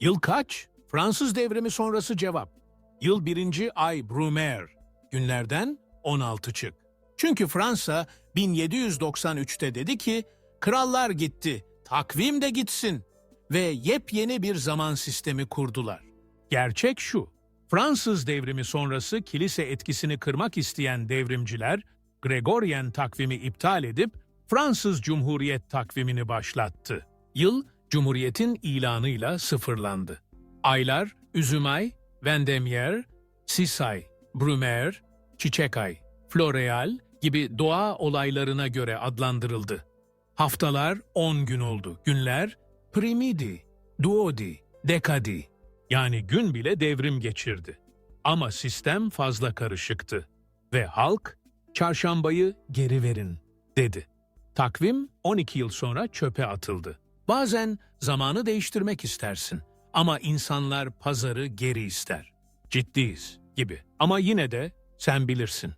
Yıl kaç? Fransız devrimi sonrası cevap. Yıl birinci ay Brumaire. Günlerden 16 çık. Çünkü Fransa 1793'te dedi ki, krallar gitti, takvim de gitsin ve yepyeni bir zaman sistemi kurdular. Gerçek şu, Fransız devrimi sonrası kilise etkisini kırmak isteyen devrimciler, Gregorian takvimi iptal edip Fransız Cumhuriyet takvimini başlattı. Yıl, Cumhuriyet'in ilanıyla sıfırlandı. Aylar, Üzümay, Vendemiaire, Sisay, Brumaire, Çiçekay, Floreal gibi doğa olaylarına göre adlandırıldı. Haftalar 10 gün oldu. Günler primidi, duodi, dekadi. Yani gün bile devrim geçirdi. Ama sistem fazla karışıktı. Ve halk çarşambayı geri verin dedi. Takvim 12 yıl sonra çöpe atıldı. Bazen zamanı değiştirmek istersin ama insanlar pazarı geri ister. Ciddiyiz gibi. Ama yine de sen bilirsin.